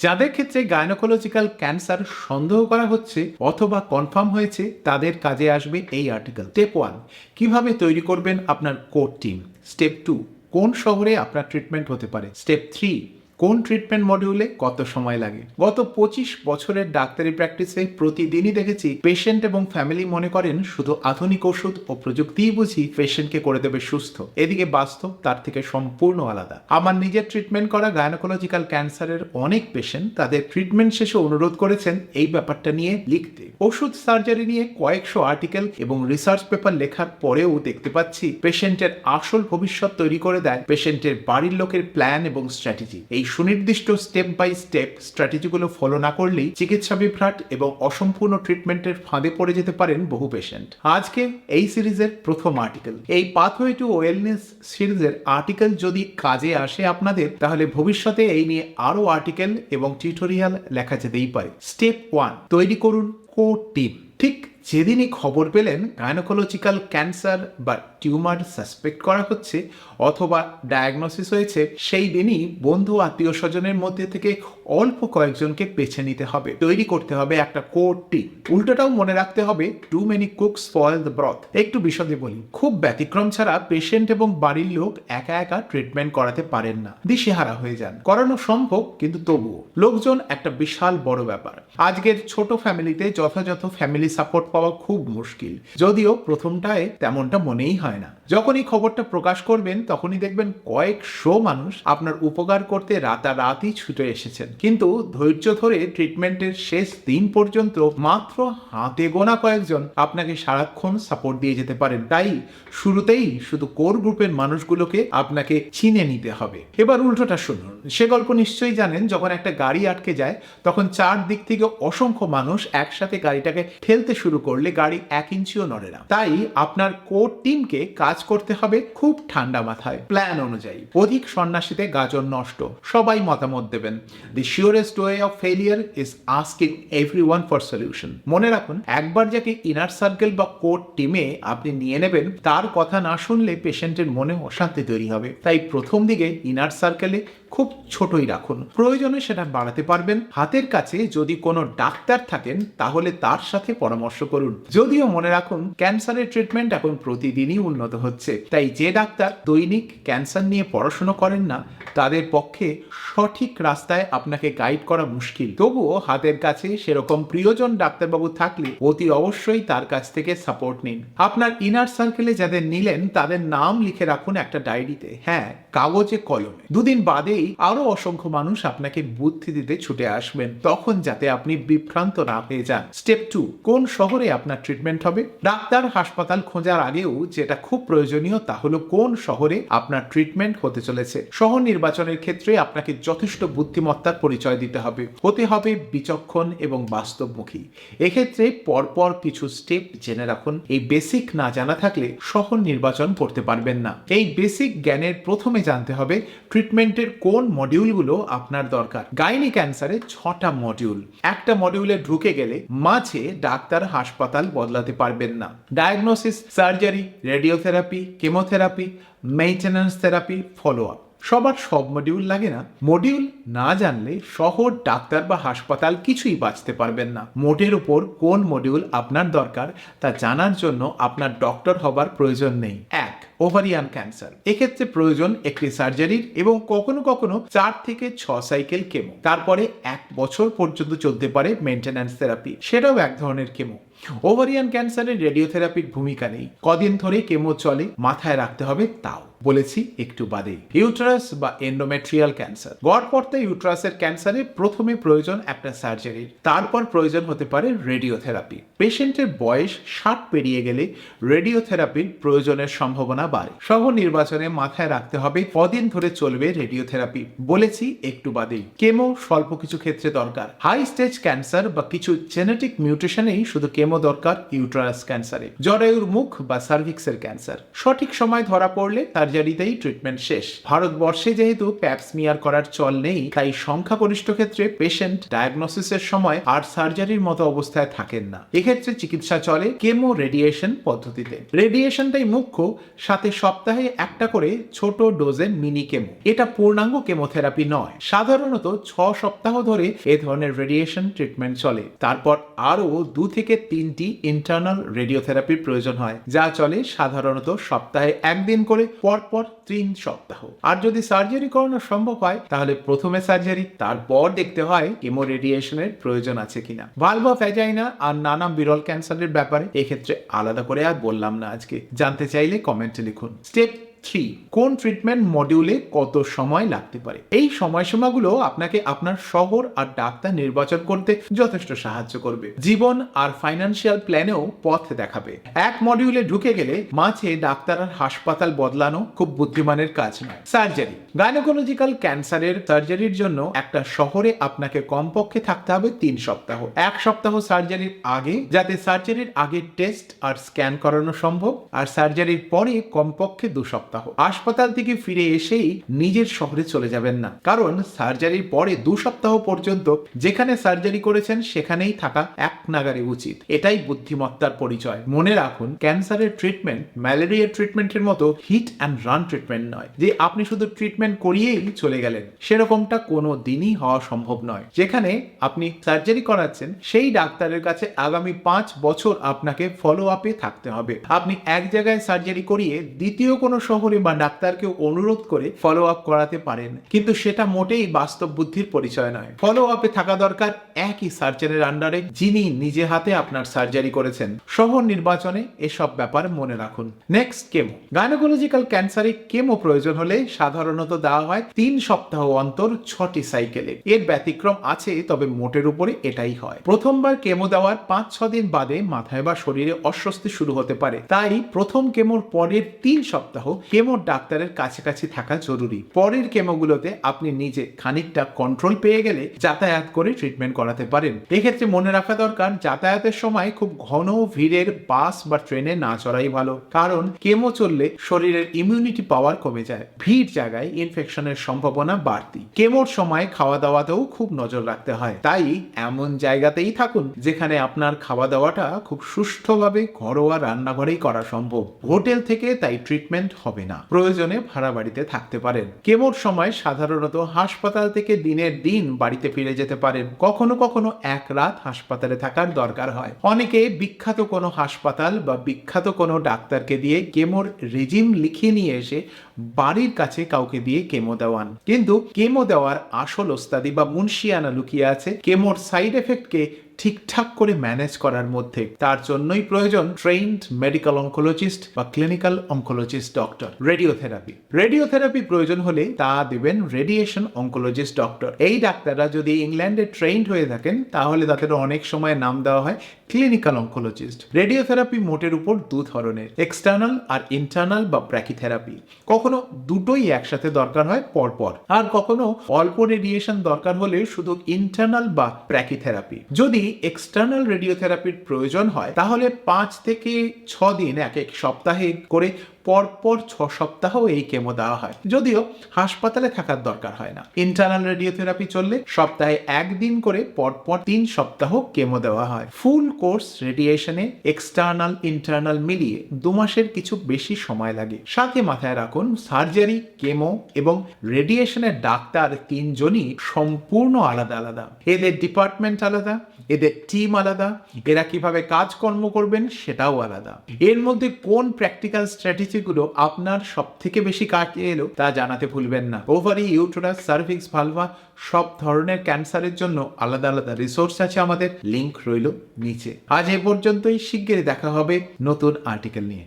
যাদের ক্ষেত্রে gynaecological cancer সন্দেহ করা হচ্ছে অথবা কনফার্ম হয়েছে, তাদের কাজে আসবে এই আর্টিকেল স্টেপ ওয়ান কীভাবে তৈরি করবেন আপনার কোর টিম স্টেপ টু কোন শহরে আপনার ট্রিটমেন্ট হতে পারে? স্টেপ থ্রি কোন ট্রিটমেন্ট মডিউলে কত সময় লাগে? গত পঁচিশ বছরের ডাক্তারি প্র্যাকটিসে প্রতিদিনই দেখেছি পেশেন্ট এবং ফ্যামিলি মনে করেন শুধু আধুনিক ওষুধ ও প্রযুক্তিই বুঝি পেশেন্টকে করে দেবে সুস্থ। এদিকে বাস্তব তার থেকে সম্পূর্ণ আলাদা। আমার নিজের ট্রিটমেন্ট করা গায়নোকোলজিক্যাল ক্যান্সারের অনেক পেশেন্ট তাদের ট্রিটমেন্ট শেষে অনুরোধ করেছেন এই ব্যাপারটা নিয়ে লিখতে। ওষুধ সার্জারি নিয়ে কয়েকশো আর্টিকেল এবং রিসার্চ পেপার লেখার পরেও দেখতে পাচ্ছি পেশেন্টের আসল ভবিষ্যৎ তৈরি করে দেয় পেশেন্টের বাড়ির লোকের প্ল্যান এবং স্ট্র্যাটেজি এই সুনির্দিষ্ট স্টেপ বাই স্টেপ স্ট্র্যাটেজিগুলো ফলো না করলেই চিকিৎসা বিভ্রাট এবং অসম্পূর্ণ ট্রিটমেন্টের ফাঁদে পড়ে যেতে পারেন বহু পেশেন্ট আজকে এই সিরিজের প্রথম আর্টিকেল এই পাথওয়ে টু ওয়েলনেস সিরিজের আর্টিকেল যদি কাজে আসে আপনাদের, তাহলে ভবিষ্যতে এই নিয়ে আরও আর্টিকেল এবং টিউটোরিয়াল লেখা যেতেই পারে। স্টেপ ওয়ান তৈরি করুন কো টিম যেদিনই খবর পেলেন গাইনোকোলজিক্যাল ক্যান্সার বা টিউমার সাসপেক্ট করা হচ্ছে অথবা ডায়াগনোসিস হয়েছে। সেই দিনই বন্ধু আত্মীয় স্বজনের মধ্যে থেকে অল্প কয়েকজনকে বেছে নিতে হবে। তৈরি করতে হবে একটা কোর টিম উল্টোটাও মনে রাখতে হবে too many cooks spoil the broth একটু বিশদে বলি, খুব ব্যতিক্রম ছাড়া পেশেন্ট এবং বাড়ির লোক একা একা ট্রিটমেন্ট করাতে পারেন না। দিশেহারা হয়ে যান। করানো সম্ভব, কিন্তু তবুও। লোকজন একটা বিশাল বড় ব্যাপার। আজকের ছোট ফ্যামিলিতে যথাযথ ফ্যামিলি সাপোর্ট পাওয়া খুব মুশকিল। যদিও প্রথমটায় তেমনটা মনেই হয় না। যখনই খবরটা প্রকাশ করবেন, তখনই দেখবেন কয়েকশো মানুষ আপনার উপকার করতে রাতারাতি ছুটে এসেছেন। কিন্তু ধৈর্য ধরে ট্রিটমেন্টের শেষ দিন পর্যন্ত মাত্র হাতে গোনা কয়েকজন আপনাকে সারাক্ষণ সাপোর্ট দিয়ে যেতে পারেন। তাই শুরুতেই শুধু কোর গ্রুপের মানুষগুলোকে আপনাকে চিনে নিতে হবে। এবার উল্টোটা শুনুন। সে গল্প নিশ্চয়ই জানেন, যখন একটা গাড়ি আটকে যায়, তখন চার দিক থেকে অসংখ্য মানুষ একসাথে গাড়িটাকে ঠেলতে শুরু করলে গাড়ি এক ইঞ্চিও নড়ে না। তাই আপনার কোর টিমকে কাজ করতে হবে খুব ঠান্ডা মাথায়। প্ল্যান অনুযায়ী। অধিক সন্ন্যাসীতে গাজর নষ্ট। সবাই মতামত দেবেন। The surest way of failure is asking everyone for solution মনে রাখুন, একবার যাকে ইনার সার্কেল বা কোর টিমে আপনি নিয়ে নেবেন, তার কথা না শুনলে পেশেন্টের মনে অশান্তি তৈরি হবে। তাই প্রথম দিকে ইনার সার্কেলে খুব ছোটই রাখুন। প্রয়োজনে সেটা বাড়াতে পারবেন। হাতের কাছে যদি কোনো ডাক্তার থাকেন, তাহলে তার সাথে পরামর্শ করুন। যদিও মনে রাখুন ক্যান্সারের ট্রিটমেন্ট এখন প্রতিদিনই উন্নত হচ্ছে। তাই যে ডাক্তার দৈনিক ক্যান্সার নিয়ে পড়াশুনো করেন না, তাদের পক্ষে সঠিক রাস্তায় আপনাকে গাইড করা মুশকিল। তবুও হাতের কাছে সেরকম প্রিয়জন ডাক্তারবাবু থাকলে অতি অবশ্যই তার কাছ থেকে সাপোর্ট নিন। আপনার ইনার সার্কেলে যাদের নিলেন, তাদের নাম লিখে রাখুন একটা ডায়েরিতে। হ্যাঁ কাগজে কলমে। দুদিন বাদেই আরও অসংখ্য মানুষ আপনাকে বুদ্ধি দিতে ছুটে আসবেন। তখন যাতে আপনি বিভ্রান্ত না হয়ে যান। স্টেপ টু, কোন শহরে আপনার ট্রিটমেন্ট হবে? ডাক্তার হাসপাতাল খোঁজার আগেও যেটা খুব প্রয়োজনীয়, তা হলো কোন শহরে আপনার ট্রিটমেন্ট হতে চলেছে। শহর নির্বাচনের ক্ষেত্রে আপনাকে যথেষ্ট বুদ্ধিমত্তার পরিচয় দিতে হবে। হতে হবে বিচক্ষণ এবং বাস্তবমুখী। এক্ষেত্রে পরপর কিছু স্টেপ জেনে রাখুন। এই বেসিক না জানা থাকলে শহর নির্বাচন করতে পারবেন না। এই বেসিক জ্ঞানের প্রথমে জানতে হবে ট্রিটমেন্টের কোন মডিউলগুলো আপনার দরকার। গাইনি ক্যান্সারে ছটা মডিউল একটা মডিউলে ঢুকে গেলে মাঝে ডাক্তার হাসপাতাল বদলাতে পারবেন না। Diagnosis, surgery, radiotherapy chemotherapy maintenance therapy follow up সবার সব মডিউল লাগে না। মডিউল না জানলে শহর, ডাক্তার বা হাসপাতাল কিছুই বাঁচতে পারবেন না। মোটের উপর কোন মডিউল আপনার দরকার তা জানার জন্য আপনার ডক্টর হবার প্রয়োজন নেই। এক ওভারিয়ান ক্যান্সার এক্ষেত্রে প্রয়োজন একটি সার্জারির এবং কখনো কখনো চার থেকে ছ সাইকেল কেমো তারপরে এক বছর পর্যন্ত চলতে পারে মেনটেন্যান্স থেরাপি সেটাও এক ধরনের কেমো ওভারিয়ান ক্যান্সারের রেডিওথেরাপির ভূমিকা নেই। কদিন ধরে কেমো চলে, মাথায় রাখতে হবে তাও। বলেছি একটু বাদে ইউটারাস বা এন্ডোমেট্রিয়াল ক্যান্সার গড়পড়তা ইউটারাসের ক্যান্সারে প্রথমে প্রয়োজন একটা সার্জারির তারপর প্রয়োজন হতে পারে রেডিওথেরাপি পেশেন্টের বয়স ষাট পেরিয়ে গেলে রেডিওথেরাপির প্রয়োজনের সম্ভাবনা বাড়ে। সহ নির্বাচনে মাথায় রাখতে হবে কদিন ধরে চলবে রেডিওথেরাপি বলেছি একটু বাদেই। কেমো স্বল্প কিছু ক্ষেত্রে দরকার। হাই স্টেজ ক্যান্সার বা কিছু জেনেটিক মিউটেশনেই শুধু কেমো কেমো দরকার ইউট্রাস ক্যান্সারে জরায়ুর মুখ বা সার্ভিক্সের ক্যান্সার সঠিক সময় ধরা পড়লে সার্জারিতেই ট্রিটমেন্ট শেষ। ভারতবর্ষে যেহেতু প্যাপসমিয়ার করার চল নেই, তাই সংখ্যাগরিষ্ঠ ক্ষেত্রে পেশেন্ট ডায়াগনোসিসের সময় আর সার্জারির মতো অবস্থায় থাকেন না। এক্ষেত্রে চিকিৎসা চলে কেমো রেডিয়েশন পদ্ধতিতে। রেডিয়েশনটাই মুখ্য, সাথে সপ্তাহে একটা করে ছোট ডোজের মিনি কেমো এটা পূর্ণাঙ্গ কেমোথেরাপি নয়। সাধারণত ছ সপ্তাহ ধরে এ ধরনের রেডিয়েশন ট্রিটমেন্ট চলে। তারপর আরও দু থেকে তিনটি ইন্টারনাল রেডিওথেরাপির প্রয়োজন হয়, যা চলে সাধারণত সপ্তাহে একদিন করে, পরপর তিন সপ্তাহ। আর যদি সার্জারি করানো সম্ভব হয়, তাহলে প্রথমে সার্জারি তারপর দেখতে হয় কেমো রেডিয়েশনের প্রয়োজন আছে কিনা। ভালভা ফ্যাজাইনা আর নানা বিরল ক্যান্সারের ব্যাপারে এক্ষেত্রে আলাদা করে আর বললাম না আজকে। জানতে চাইলে কমেন্টে লিখুন। স্টেপ থ্রি, কোন ট্রিটমেন্ট মডিউলে কত সময় লাগতে পারে? এই সময়সীমাগুলো আপনাকে আপনার শহর আর ডাক্তার নির্বাচন করতে যথেষ্ট সাহায্য করবে। জীবন আর ফাইন্যান্সিয়াল প্ল্যানেও পথ দেখাবে। এক মডিউলে ঢুকে গেলে মাঝে ডাক্তার আর হাসপাতাল বদলানো খুব বুদ্ধিমানের কাজ নয়। সার্জারি গাইনোকোলজিক্যাল ক্যান্সারের সার্জারির জন্য একটা শহরে আপনাকে কমপক্ষে থাকতে হবে তিন সপ্তাহ। এক সপ্তাহ সার্জারির আগে, যাতে সার্জারির আগে টেস্ট আর স্ক্যান করানো সম্ভব, আর সার্জারির পরে কমপক্ষে দু সপ্তাহ। হাসপাতাল থেকে ফিরে এসেই নিজের শহরে চলে যাবেন না। কারণ সার্জারির পরে দু সপ্তাহ পর্যন্ত যেখানে সার্জারি করেছেন সেখানেই থাকা এক নাগারে উচিত। এটাই বুদ্ধিমত্তার পরিচয়। মনে রাখুন, ক্যান্সারের ট্রিটমেন্ট ম্যালেরিয়ার ট্রিটমেন্টের মতো হিট অ্যান্ড রান ট্রিটমেন্ট নয়, যে আপনি শুধু ট্রিটমেন্ট করিয়েই চলে গেলেন। সেরকমটা কোনো দিনই হওয়া সম্ভব নয়। যেখানে আপনি সার্জারি করাচ্ছেন, সেই ডাক্তারের কাছে আগামী পাঁচ বছর আপনাকে ফলো আপে থাকতে হবে। আপনি এক জায়গায় সার্জারি করিয়ে দ্বিতীয় কোনো শহরে বা ডাক্তারকে অনুরোধ করে ফলো আপ করাতে পারেন। কিন্তু সেটা মোটেই বাস্তব বুদ্ধির পরিচয় নয়। ফলো আপে থাকা দরকার একই সার্জনের আন্ডারে যিনি নিজে হাতে আপনার সার্জারি করেছেন। শহর নির্বাচনে এসব ব্যাপার মনে রাখুন। নেক্সট কেমো গাইনোকোলজিক্যাল ক্যান্সারে কেমো প্রয়োজন হলে সাধারণত দেওয়া হয় তিন সপ্তাহ অন্তর ছটি সাইকেলে এর ব্যতিক্রম আছে, তবে মোটের উপরে এটাই হয়। প্রথমবার কেমো দেওয়ার পাঁচ, ছ দিন বাদে মাথায় বা শরীরে অস্বস্তি শুরু হতে পারে। তাই প্রথম কেমোর পরের তিন সপ্তাহ কেমোর ডাক্তারের কাছাকাছি থাকা জরুরি। পরের কেমোগুলোতে আপনি নিজে খানিকটা কন্ট্রোল পেয়ে গেলে যাতায়াত করে ট্রিটমেন্ট করাতে পারেন। এক্ষেত্রে মনে রাখা দরকার, যাতায়াতের সময় খুব ঘন ভিড়ের বাস বা ট্রেনে না চড়াই ভালো। কারণ কেমো চললে শরীরের ইমিউনিটি পাওয়ার কমে যায়। ভিড় জায়গায় ইনফেকশনের সম্ভাবনা বাড়তি। কেমোর সময় খাওয়া দাওয়াতেও খুব নজর রাখতে হয়। তাই এমন জায়গাতেই থাকুন যেখানে আপনার খাওয়া দাওয়াটা খুব সুষ্ঠুভাবে ঘরোয়া রান্নাঘরেই করা সম্ভব। হোটেল থেকে তাই ট্রিটমেন্ট হবে। না। প্রয়োজনে ভাড়া বাড়িতে থাকতে পারেন। কেমোর সময় সাধারণত হাসপাতাল থেকে দিনের দিন বাড়িতে ফিরে যেতে পারেন। কখনো কখনো এক রাত হাসপাতালে থাকার দরকার হয়। অনেকে বিখ্যাত কোনো হাসপাতাল বা বিখ্যাত কোনো ডাক্তারকে দিয়ে কেমোর রেজিম লিখিয়ে নিয়ে এসে বাড়ির কাছে কাউকে দিয়ে কেমো দেওয়ান। কিন্তু কেমো দেওয়ার আসল ওস্তাদি বা মুন্সিয়ানা লুকিয়ে আছে কেমোর সাইড এফেক্টকে ঠিকঠাক করে ম্যানেজ করার মধ্যে। তার জন্যই প্রয়োজন ট্রেইনড মেডিকেল অঙ্কোলজিস্ট বা clinical oncologist doctor. Radiotherapy. Radiotherapy প্রয়োজন হলে তা দেবেন রেডিয়েশন অঙ্কোলজিস্ট ডক্টর। এই ডাক্তাররা যদি ইংল্যান্ডে ট্রেইনড হয়ে থাকেন, তাহলে তাদের অনেক সময় নাম দেওয়া হয় ক্লিনিক্যাল অঙ্কোলজিস্ট রেডিওথেরাপি মোটের উপর দু ধরনের, এক্সটার্নাল আর ইন্টারনাল বা প্র্যাকিথেরাপি কখনো দুটোই একসাথে দরকার হয় পরপর। আর কখনো অল্প রেডিয়েশন দরকার হলে শুধু ইন্টারনাল বা প্র্যাকিথেরাপি যদি এক্সটার্নাল রেডিওথেরাপির প্রয়োজন হয়, তাহলে পাঁচ থেকে ছ দিন এক এক সপ্তাহে করে পরপর ছ সপ্তাহ এই কেমো দেওয়া হয়। যদিও হাসপাতালে থাকার দরকার হয় না। ইন্টারনাল রেডিওথেরাপি চললে সপ্তাহে একদিন করে পরপর তিন সপ্তাহ কেমো দেওয়া হয়। ফুল কোর্স রেডিয়েশনে এক্সটার্নাল ইন্টারনাল মিলিয়ে দু মাসের কিছু বেশি সময় লাগে। সাথে মাথায় রাখুন সার্জারি কেমো এবং রেডিয়েশনের ডাক্তার তিনজনই সম্পূর্ণ আলাদা আলাদা। এদের ডিপার্টমেন্ট আলাদা, এদের টিম আলাদা, এরা কীভাবে কাজকর্ম করবেন সেটাও আলাদা। এর মধ্যে কোন প্র্যাকটিক্যাল স্ট্র্যাটেজিগুলো আপনার সব থেকে বেশি কাজে এলো তা জানাতে ভুলবেন না। ওভারি ইউটোরাস সার্ভিক্স ভালভা সব ধরনের ক্যান্সারের জন্য আলাদা আলাদা রিসোর্স আছে আমাদের। লিংক রইল নিচে। আজ এ পর্যন্তই। শিগগিরই দেখা হবে নতুন আর্টিকেল নিয়ে।